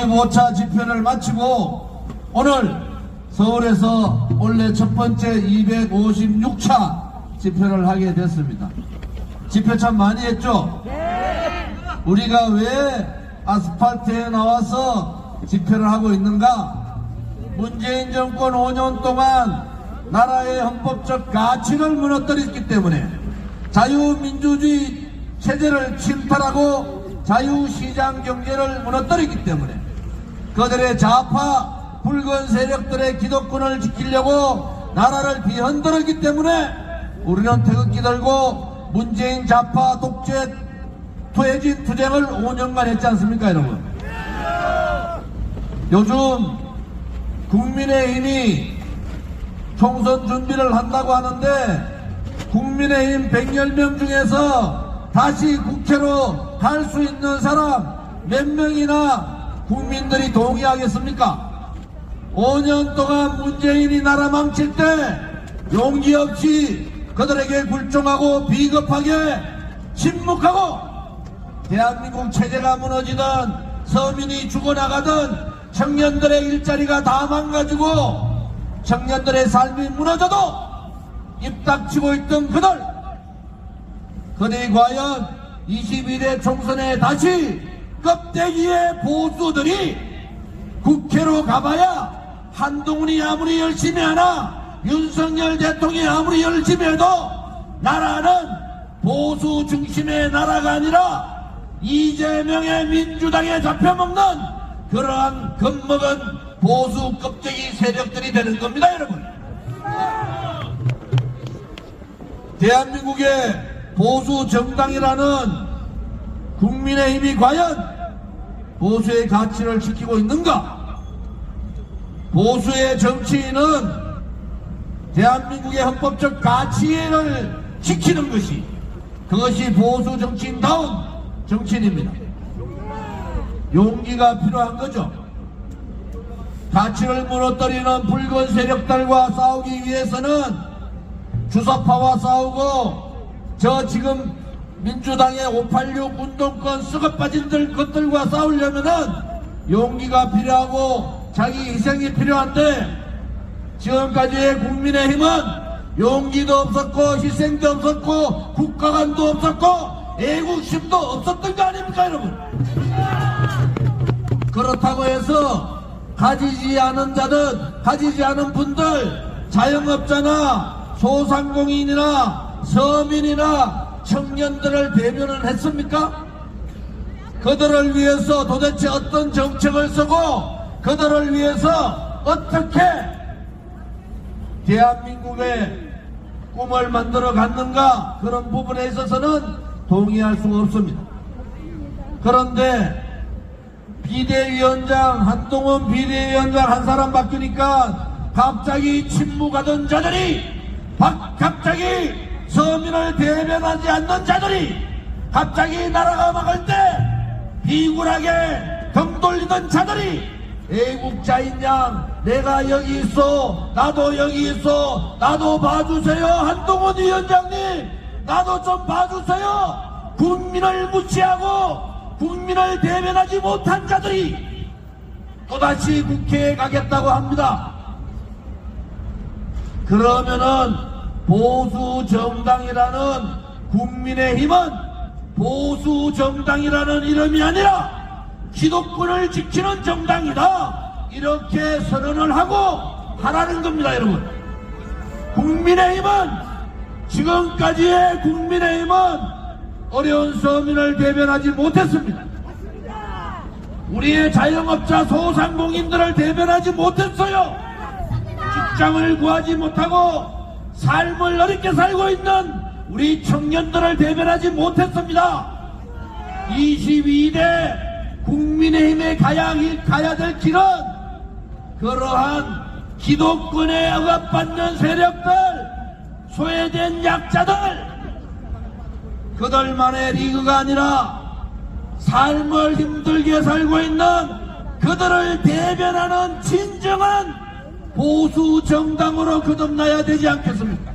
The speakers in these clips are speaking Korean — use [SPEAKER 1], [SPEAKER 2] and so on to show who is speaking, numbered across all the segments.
[SPEAKER 1] 55차 집회를 마치고 오늘 서울에서 원래 첫 번째 256차 집회를 하게 됐습니다. 집회 참 많이 했죠? 우리가 왜 아스팔트에 나와서 집회를 하고 있는가? 문재인 정권 5년 동안 나라의 헌법적 가치를 무너뜨렸기 때문에 자유민주주의 체제를 침탈하고 자유시장 경제를 무너뜨리기 때문에 그들의 좌파 붉은 세력들의 기득권을 지키려고 나라를 비흔들었기 때문에 우리는 태극기 들고 문재인 좌파 독재 투해진 투쟁을 5년간 했지 않습니까 여러분? 요즘 국민의힘이 총선 준비를 한다고 하는데 국민의힘 100여 중에서 다시 국회로 갈 수 있는 사람 몇 명이나 국민들이 동의하겠습니까? 5년 동안 문재인이 나라 망칠 때 용기 없이 그들에게 굴종하고 비겁하게 침묵하고 대한민국 체제가 무너지든 서민이 죽어나가든 청년들의 일자리가 다 망가지고 청년들의 삶이 무너져도 입 닥치고 있던 그들 그들이 과연 22대 총선에 다시 껍데기의 보수들이 국회로 가봐야 한동훈이 아무리 열심히 하나 윤석열 대통령이 아무리 열심히 해도 나라는 보수 중심의 나라가 아니라 이재명의 민주당에 잡혀먹는 그러한 겁먹은 보수 껍데기 세력들이 되는 겁니다 여러분. 대한민국의 보수 정당이라는 국민의 힘이 과연 보수의 가치를 지키고 있는가? 보수의 정치인은 대한민국의 헌법적 가치를 지키는 것이 그것이 보수 정치인다운 정치인입니다. 용기가 필요한 거죠. 가치를 무너뜨리는 붉은 세력들과 싸우기 위해서는 주사파와 싸우고 저 지금 민주당의 586 운동권 썩어 빠진 들 것들과 싸우려면은 용기가 필요하고 자기 희생이 필요한데 지금까지의 국민의힘은 용기도 없었고 희생도 없었고 국가관도 없었고 애국심도 없었던 거 아닙니까 여러분? 그렇다고 해서 가지지 않은 자들 가지지 않은 분들 자영업자나 소상공인이나 서민이나 청년들을 대변을 했습니까? 그들을 위해서 도대체 어떤 정책을 쓰고 그들을 위해서 어떻게 대한민국의 꿈을 만들어 갔는가 그런 부분에 있어서는 동의할 수가 없습니다. 그런데 비대위원장 한동훈 비대위원장 한 사람 바뀌니까 갑자기 침묵하던 자들이 박- 갑자기 서민을 대변하지 않는 자들이 갑자기 나라가 막을 때 비굴하게 등 돌리던 자들이 애국자인 양 내가 여기 있어. 나도 여기 있어. 나도 봐주세요. 한동훈 위원장님 나도 좀 봐주세요. 국민을 무시하고 국민을 대변하지 못한 자들이 또다시 국회에 가겠다고 합니다. 그러면은 보수 정당이라는 국민의힘은 보수 정당이라는 이름이 아니라 기독권을 지키는 정당이다. 이렇게 선언을 하고 하라는 겁니다, 여러분. 국민의힘은 지금까지의 국민의힘은 어려운 서민을 대변하지 못했습니다. 우리의 자영업자 소상공인들을 대변하지 못했어요. 직장을 구하지 못하고 삶을 어렵게 살고 있는 우리 청년들을 대변하지 못했습니다. 22대 국민의힘에 가야, 가야 될 길은 그러한 기독권에 억압받는 세력들, 소외된 약자들, 그들만의 리그가 아니라 삶을 힘들게 살고 있는 그들을 대변하는 진정한 보수 정당으로 거듭나야 되지 않겠습니까?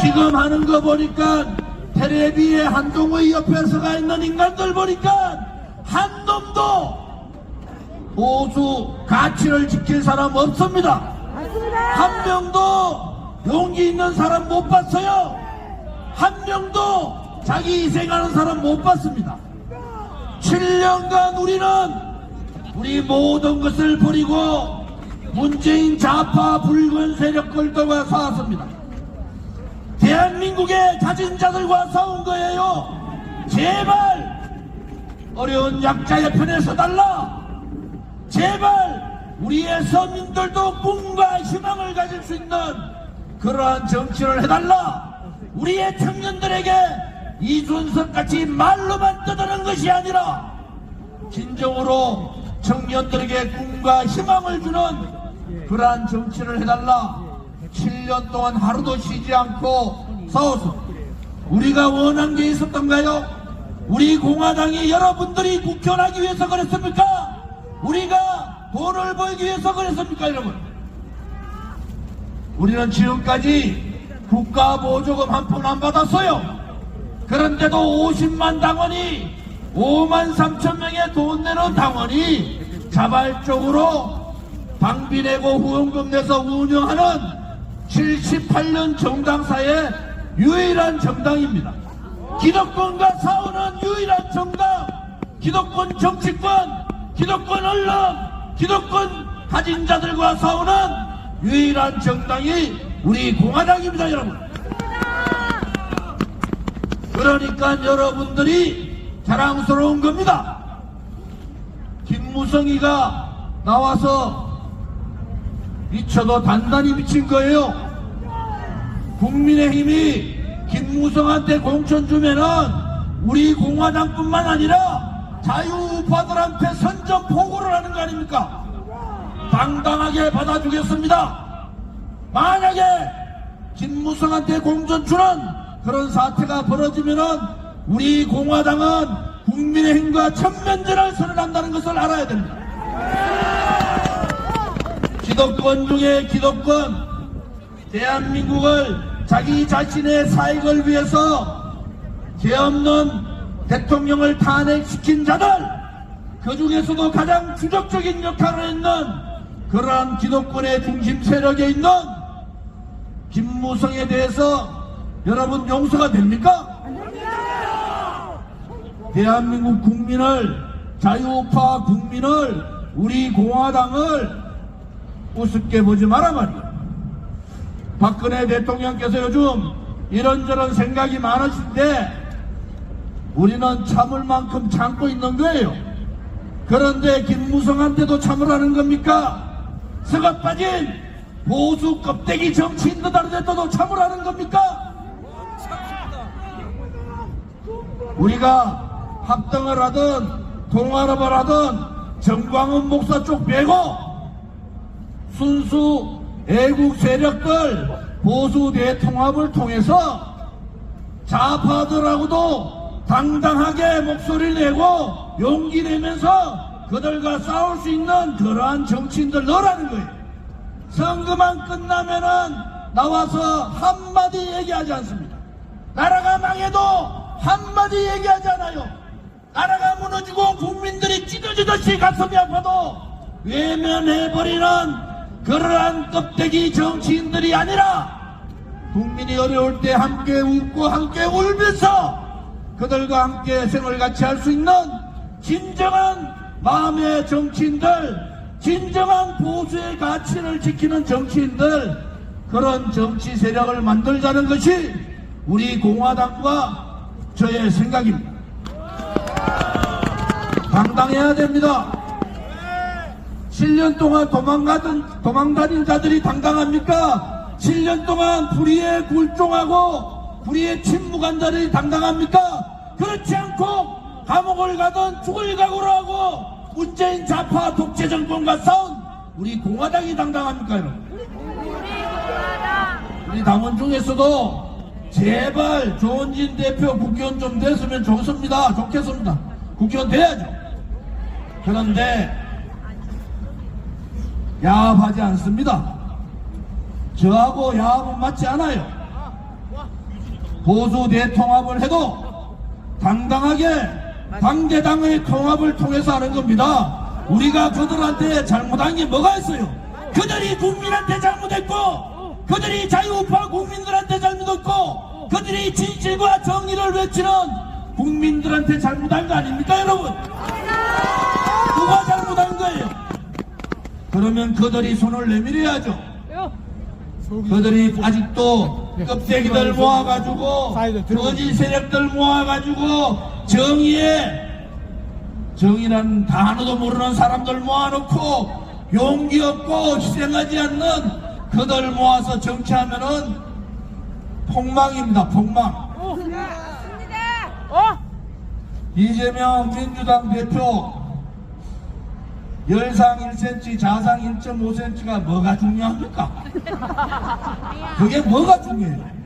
[SPEAKER 1] 지금 하는 거 보니까 테레비에 한동의 옆에 서 가 있는 인간들 보니까 한 놈도 보수 가치를 지킬 사람 없습니다. 한 명도 용기 있는 사람 못 봤어요. 한 명도 자기 희생하는 사람 못 봤습니다. 7년간 우리는 우리 모든 것을 버리고 문재인 좌파 붉은 세력들과 싸웠습니다. 대한민국의 가진 자들과 싸운 거예요. 제발 어려운 약자의 편에 서달라. 제발 우리의 서민들도 꿈과 희망을 가질 수 있는 그러한 정치를 해달라. 우리의 청년들에게 이준석 같이 말로만 떠드는 것이 아니라 진정으로 청년들에게 꿈과 희망을 주는 그러한 정치를 해달라. 7년 동안 하루도 쉬지 않고 싸웠습니다. 우리가 원한 게 있었던가요? 우리 공화당이 여러분들이 국회의원하기 위해서 그랬습니까? 우리가 돈을 벌기 위해서 그랬습니까, 여러분? 우리는 지금까지 국가 보조금 한 푼 안 받았어요. 그런데도 50만 당원이 5만 3천 명의 돈 내는 당원이 자발적으로 방비 내고 후원금 내서 운영하는 78년 정당사의 유일한 정당입니다. 기득권과 싸우는 유일한 정당, 기득권 정치권, 기득권 언론, 기득권 가진 자들과 싸우는 유일한 정당이 우리 공화당입니다, 여러분. 그러니까 여러분들이 자랑스러운 겁니다. 김무성이가 나와서 미쳐도 단단히 미친 거예요. 국민의힘이 김무성한테 공천 주면은 우리 공화당뿐만 아니라 자유우파들한테 선전포고를 하는 거 아닙니까? 당당하게 받아주겠습니다. 만약에 김무성한테 공천 주는 그런 사태가 벌어지면은 우리 공화당은 국민의힘과 천면전을 선언한다는 것을 알아야 됩니다. 기득권 중에 기득권 대한민국을 자기 자신의 사익을 위해서 죄 없는 대통령을 탄핵시킨 자들 그 중에서도 가장 주적적인 역할을 했는 그러한 기득권의 중심 세력에 있는 김무성에 대해서 여러분 용서가 됩니까? 대한민국 국민을 자유우파 국민을 우리 공화당을 우습게 보지 마라 말이야. 박근혜 대통령께서 요즘 이런저런 생각이 많으신데 우리는 참을 만큼 참고 있는 거예요. 그런데 김무성한테도 참으라는 겁니까? 서가 빠진 보수 껍데기 정치인들한테도 참으라는 겁니까? 우리가 합당을 하든 통합을 하든 정광훈 목사 쪽 빼고 순수 애국 세력들 보수 대통합을 통해서 좌파들하고도 당당하게 목소리 내고 용기 내면서 그들과 싸울 수 있는 그러한 정치인들 넣으라는 거예요. 선거만 끝나면은 나와서 한마디 얘기하지 않습니다. 나라가 망해도 한마디 얘기하지 않아요. 나라가 무너지고 국민들이 찢어지듯이 가슴이 아파도 외면해버리는 그러한 껍데기 정치인들이 아니라 국민이 어려울 때 함께 웃고 함께 울면서 그들과 함께 생을 같이 할 수 있는 진정한 마음의 정치인들, 진정한 보수의 가치를 지키는 정치인들, 그런 정치 세력을 만들자는 것이 우리 공화당과 저의 생각입니다. 당당해야 됩니다. 7년 동안 도망가던, 도망다닌 자들이 당당합니까? 7년 동안 불의에 굴종하고 불의에 침묵한 자들이 당당합니까? 그렇지 않고 감옥을 가든 죽을 각오로 하고 문재인 좌파 독재 정권과 싸운 우리 공화당이 당당합니까, 여러분? 우리 당원 중에서도 제발 조원진 대표 국회의원 좀 됐으면 좋습니다. 좋겠습니다. 국회의원 돼야죠. 그런데 야합하지 않습니다. 저하고 야합은 맞지 않아요. 보수 대통합을 해도 당당하게 당대당의 통합을 통해서 하는 겁니다. 우리가 그들한테 잘못한 게 뭐가 있어요? 그들이 국민한테 잘못했고, 그들이 자유우파 국민들한테 잘못했고, 그들이 진실과 정의를 외치는 국민들한테 잘못한 거 아닙니까, 여러분? 누가 잘못한 거예요? 그러면 그들이 손을 내밀어야죠. 그들이 아직도 껍데기들 모아가지고 거짓 세력들 모아가지고 정의에 정의란 단어도 모르는 사람들 모아놓고 용기 없고 희생하지 않는 그들 모아서 정치하면은 폭망입니다 폭망
[SPEAKER 2] 어?
[SPEAKER 1] 이재명 민주당 대표 열상 1cm 자상 1.5cm가 뭐가 중요합니까? 그게 뭐가 중요해요?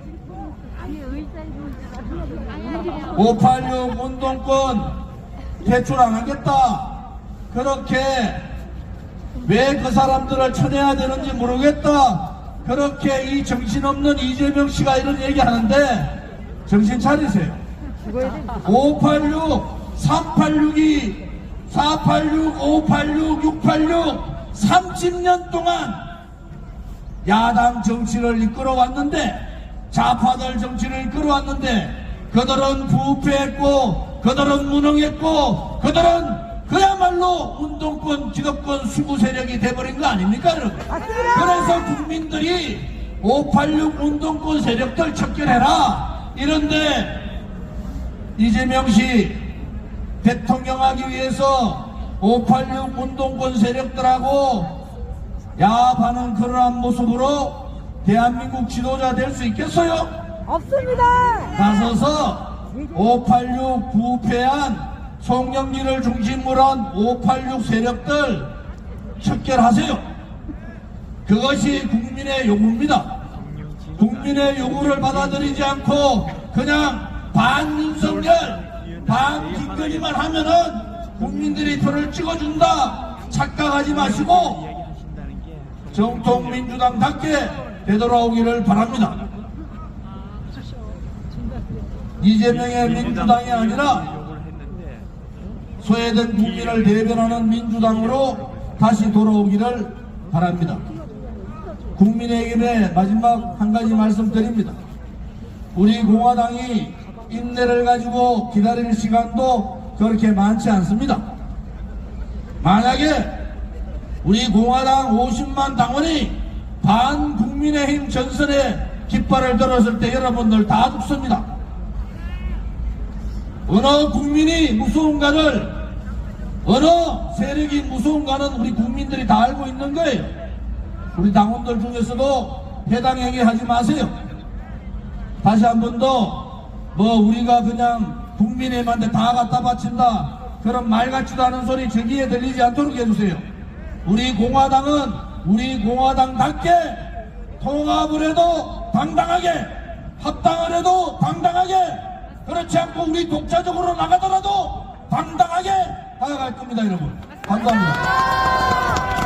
[SPEAKER 1] 586 운동권 대출 안 하겠다. 그렇게 왜 그 사람들을 쳐내야 되는지 모르겠다. 그렇게 이 정신없는 이재명 씨가 이런 얘기 하는데 정신 차리세요. 586, 386이 486, 586, 686 30년 동안 야당 정치를 이끌어왔는데 좌파들 정치를 이끌어왔는데 그들은 부패했고 그들은 무능했고 그들은 그야말로 운동권 기득권 수구 세력이 돼버린 거 아닙니까 여러분? 그래서 국민들이 586 운동권 세력들 척결해라. 이런데 이재명 씨 대통령 하기 위해서 586 운동권 세력들하고 야합하는 그러한 모습으로 대한민국 지도자 될 수 있겠어요?
[SPEAKER 2] 없습니다.
[SPEAKER 1] 나서서 586 부패한 송영길을 중심으로 한 586 세력들 척결하세요. 그것이 국민의 요구입니다. 국민의 요구를 받아들이지 않고 그냥 반윤석열, 반김건희만 하면은 국민들이 표를 찍어준다 착각하지 마시고 정통 민주당답게 되돌아오기를 바랍니다. 이재명의 민주당이 아니라 소외된 국민을 대변하는 민주당으로 다시 돌아오기를 바랍니다. 국민에게 마지막 한 가지 말씀드립니다. 우리 공화당이 인내를 가지고 기다릴 시간도 그렇게 많지 않습니다. 만약에 우리 공화당 50만 당원이 반국민의힘 전선에 깃발을 들었을 때 여러분들 다 죽습니다. 어느 국민이 무서운가를 어느 세력이 무서운가는 우리 국민들이 다 알고 있는 거예요. 우리 당원들 중에서도 해당 행위 하지 마세요. 다시 한 번 더 뭐 우리가 그냥 국민의힘한테 다 갖다 바친다. 그런 말 같지도 않은 소리 저기에 들리지 않도록 해주세요. 우리 공화당은 우리 공화당답게 통합을 해도 당당하게 합당을 해도 당당하게 그렇지 않고 우리 독자적으로 나가더라도 당당하게 나아갈 겁니다 여러분. 감사합니다